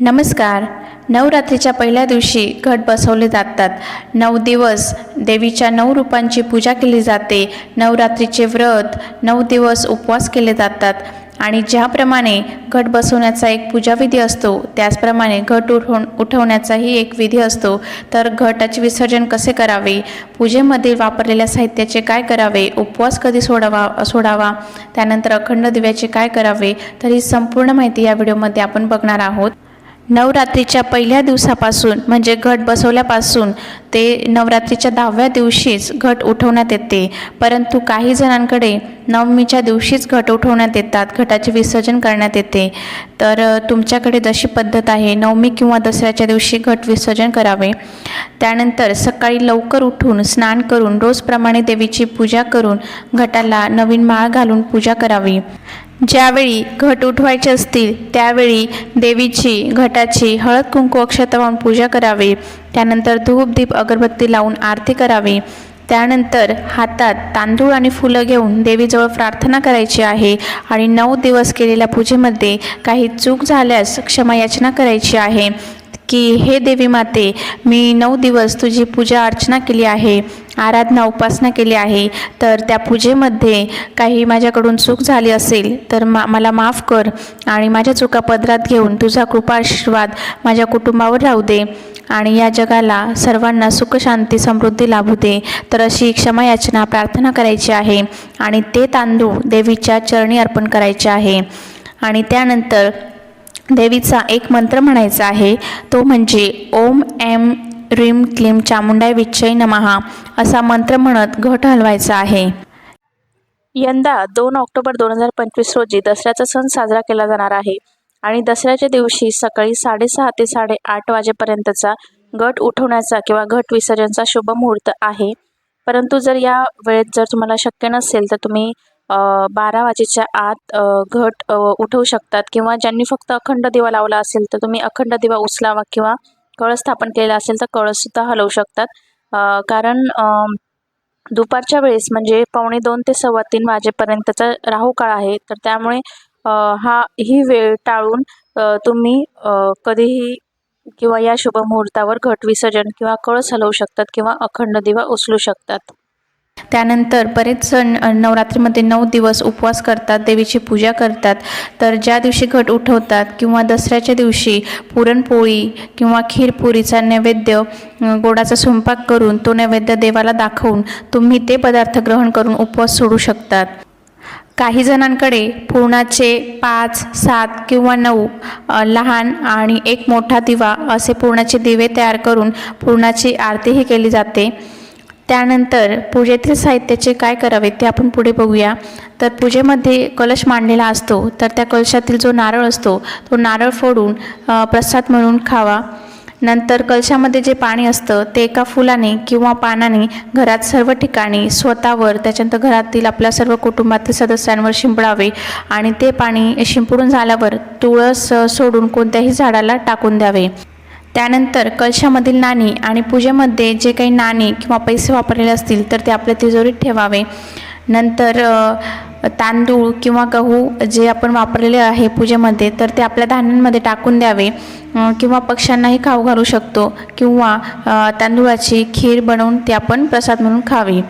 नमस्कार. नवरात्रीच्या पहिल्या दिवशी घट बसवले जातात. नऊ दिवस देवीच्या नऊ रूपांची पूजा केली जाते. नवरात्रीचे व्रत नऊ दिवस उपवास केले जातात. आणि ज्याप्रमाणे घट बसवण्याचा एक पूजाविधी असतो त्याचप्रमाणे घट उठवून उठवण्याचाही एक विधी असतो. तर घटाचे विसर्जन कसे करावे? पूजेमध्ये वापरलेल्या साहित्याचे काय करावे? उपवास कधी सोडावा सोडावा? त्यानंतर अखंड दिव्याचे काय करावे? तर ही संपूर्ण माहिती या व्हिडिओमध्ये आपण बघणार आहोत. नवरात्रीच्या पहिल्या दिवसापासून म्हणजे घट बसवल्यापासून ते नवरात्रीच्या दहाव्या दिवशीच घट उठवण्यात येते. परंतु काही जणांकडे नवमीच्या दिवशीच घट उठवण्यात येतात. घटाचे विसर्जन करण्यात येते. तर तुमच्याकडे जशी पद्धत आहे नवमी किंवा दसऱ्याच्या दिवशी घट विसर्जन करावे. त्यानंतर सकाळी लवकर उठून स्नान करून रोजप्रमाणे देवीची पूजा करून घटाला नवीन माळ घालून पूजा करावी. ज्यावेळी घट उठवायचे असतील त्यावेळी देवीची घटाची हळद कुंकू अक्षता वाहून पूजा करावी. त्यानंतर धूप दीप अगरबत्ती लावून आरती करावी. त्यानंतर हातात तांदूळ आणि फुलं घेऊन देवीजवळ प्रार्थना करायची आहे आणि नऊ दिवस केलेल्या पूजेमध्ये काही चूक झाल्यास क्षमा याचना करायची आहे. की हे देवी माते मी नऊ दिवस तुझी पूजा अर्चना केली आहे आराधना उपासना केली आहे तर त्या पूजेमध्ये काही माझ्याकडून चूक झाली असेल तर मा मला माफ कर आणि माझ्या चुका पदरात घेऊन तुझा कृपा आशीर्वाद माझ्या कुटुंबावर राहू दे. आणि या जगाला सर्वांना सुख शांती समृद्धी लाभू दे तर अशी क्षमा याचना प्रार्थना करायची आहे. आणि ते तांदूळ देवीच्या चरणी अर्पण करायचे आहे. आणि त्यानंतर देवीचा एक मंत्र म्हणायचा आहे. तो म्हणजे ओम एम रीम क्लीम चामुंडाय विच्छय नमहा असा मंत्र म्हणत घट हलवायचा आहे. यंदा दोन ऑक्टोबर दोन हजार पंचवीस रोजी दसऱ्याचा सण साजरा केला जाणार आहे. आणि दसऱ्याच्या दिवशी सकाळी साडेसहा ते साडेआठ वाजेपर्यंतचा घट उठवण्याचा किंवा घट विसर्जनचा शुभ मुहूर्त आहे. परंतु जर या वेळेत जर तुम्हाला शक्य नसेल तर तुम्ही बारा वाजेच्या आत घट उठवू शकतात. किंवा ज्यांनी फक्त अखंड दिवा लावला असेल तर तुम्ही अखंड दिवा उचलावा किंवा कळस स्थापन केलेला असेल तर कळससुद्धा हलवू शकतात. कारण दुपारच्या वेळेस म्हणजे पावणे दोन ते सव्वा तीन वाजेपर्यंतचा राहू काळ आहे तर त्यामुळे हा ही वेळ टाळून तुम्ही कधीही किंवा या शुभ मुहूर्तावर घट विसर्जन किंवा कळस हलवू शकतात किंवा अखंड दिवा उचलू शकतात. त्यानंतर बरेच जण नवरात्रीमध्ये नऊ दिवस उपवास करतात देवीची पूजा करतात. तर ज्या दिवशी घट उठवतात किंवा दसऱ्याच्या दिवशी पुरणपोळी किंवा खीरपुरीचा नैवेद्य गोडाचा स्वयंपाक करून तो नैवेद्य देवाला दाखवून तुम्ही ते पदार्थ ग्रहण करून उपवास सोडू शकतात. काही जणांकडे पूर्णाचे पाच सात किंवा नऊ लहान आणि एक मोठा दिवा असे पूर्णाचे दिवे तयार करून पूर्णाची आरतीही केली जाते. त्यानंतर पूजेतील साहित्याचे काय करावे ते आपण पुढे बघूया. तर पूजेमध्ये कलश मांडलेला असतो तर त्या कलशातील जो नारळ असतो तो नारळ फोडून प्रसाद म्हणून खावा. नंतर कलशामध्ये जे पाणी असतं ते एका फुलाने किंवा पानाने घरात सर्व ठिकाणी स्वतःवर त्याच्यानंतर घरातील आपल्या सर्व कुटुंबातील सदस्यांवर शिंपडावे आणि ते पाणी शिंपडून झाल्यावर तुळस सोडून कोणत्याही झाडाला टाकून द्यावे. त्यानंतर कलशामधील नाणी आणि पूजेमध्ये जे काही नाणी किंवा पैसे वापरलेले असतील तर ते आपल्या तिजोरीत ठेवावे. नंतर तांदूळ किंवा गहू जे आपण वापरलेले आहे पूजेमध्ये तर ते आपल्या धान्यांमध्ये टाकून द्यावे. किंवा पक्ष्यांनाही खाऊ घालू शकतो. किंवा तांदूळाची खीर बनवून ते आपण प्रसाद म्हणून खावी.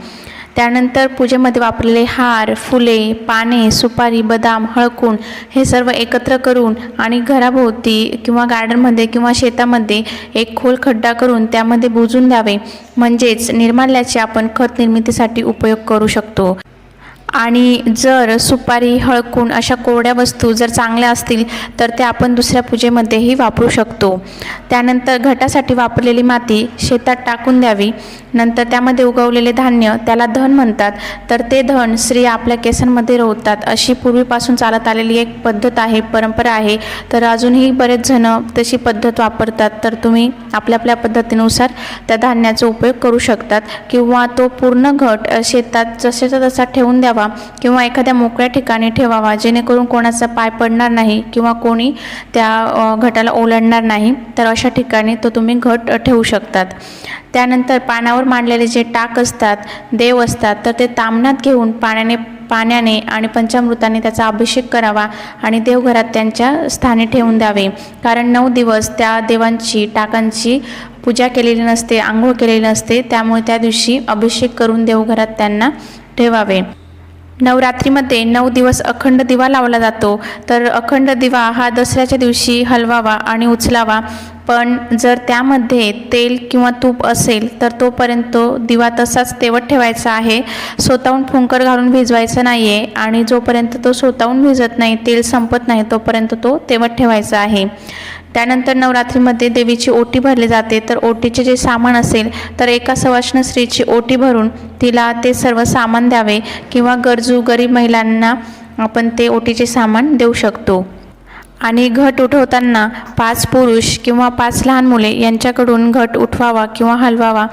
त्यानंतर पूजेमध्ये वापरलेले हार फुले पाने सुपारी बदाम हळकूण हे सर्व एकत्र करून आणि घराभोवती किंवा गार्डनमध्ये किंवा शेतामध्ये एक खोल खड्डा करून त्यामध्ये बुजून द्यावे. म्हणजेच निर्माल्याचे आपण खत निर्मितीसाठी उपयोग करू शकतो. आणि जर सुपारी हळकून अशा कोरड्या वस्तू जर चांगल्या असतील तर त्या आपण दुसऱ्या पूजेमध्येही वापरू शकतो. त्यानंतर घटासाठी वापरलेली माती शेतात टाकून द्यावी. नंतर त्यामध्ये उगवलेले धान्य त्याला धन म्हणतात. तर ते धन स्त्रिया आपल्या केसांमध्ये रोवतात. अशी पूर्वीपासून चालत आलेली एक पद्धत आहे परंपरा आहे. तर अजूनही बरेच जण तशी पद्धत वापरतात. तर तुम्ही आपल्या आपल्या पद्धतीनुसार त्या धान्याचा उपयोग करू शकतात. किंवा तो पूर्ण घट शेतात जसेचा तसा ठेवून द्यावा. ठेवावा किंवा एखाद्या मोकळ्या ठिकाणी ठेवावा जेणेकरून कोणाचा पाय पडणार नाही किंवा कोणी त्या घटाला ओलांडणार नाही तर अशा ठिकाणी तो तुम्ही घट ठेवू शकतात. त्यानंतर पानावर मांडलेले जे टाक असतात देव असतात तर ते तामणात घेऊन पाण्याने पाण्याने आणि पंचामृताने त्याचा अभिषेक करावा आणि देवघरात त्यांच्या स्थानी ठेवून द्यावे. कारण नऊ दिवस त्या देवांची टाकांची पूजा केलेली नसते आंघोळ केलेली नसते त्यामुळे त्या दिवशी अभिषेक करून देवघरात त्यांना ठेवावे. नवरात्रीमध्ये नऊ दिवस अखंड दिवा लावला जातो. तर अखंड दिवा हा दसऱ्याच्या दिवशी हलवावा आणि उचलावा. पण जर त्यामध्ये तेल किंवा तूप असेल तर तोपर्यंत तो दिवा तसाच तेवत ठेवायचा आहे. स्वतःहून फुंकर घालून भिजवायचं नाही आहे आणि जोपर्यंत तो स्वतःहून भिजत नाही तेल संपत नाही तोपर्यंत तो तेवत ठेवायचा आहे. त्यानंतर नवरात्रीमध्ये देवीची ओटी भरली जाते. तर ओटीचे जे सामान असेल तर एका सवाष्ण स्त्रीची ओटी भरून तिला ते सर्व सामान द्यावे किंवा गरजू गरीब महिलांना आपण ते ओटीचे सामान देऊ शकतो. आणि घट उठवताना पाच पुरुष किंवा पाच लहान मुले यांच्याकडून घट उठवावा किंवा हलवावा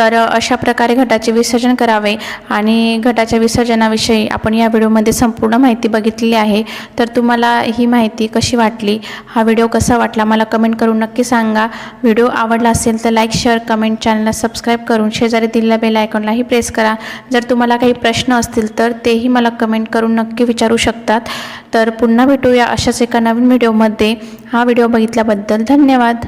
तर अशा प्रकारे घटाचे विसर्जन करावे आणि घटाच्या विसर्जनाविषयी आपण या व्हिडिओमध्ये संपूर्ण माहिती बघितलेली आहे. तर तुम्हाला ही माहिती कशी वाटली? हा व्हिडिओ कसा वाटला? मला कमेंट करून नक्की सांगा. व्हिडिओ आवडला असेल तर लाईक शेअर कमेंट चॅनलला सबस्क्राईब करून शेजारी दिलेल्या बेल आयकॉनलाही प्रेस करा. जर तुम्हाला काही प्रश्न असतील तर तेही मला कमेंट करून नक्की विचारू शकतात. तर पुन्हा भेटूया अशाच एका नवीन व्हिडिओमध्ये. हा व्हिडिओ बघितल्याबद्दल धन्यवाद.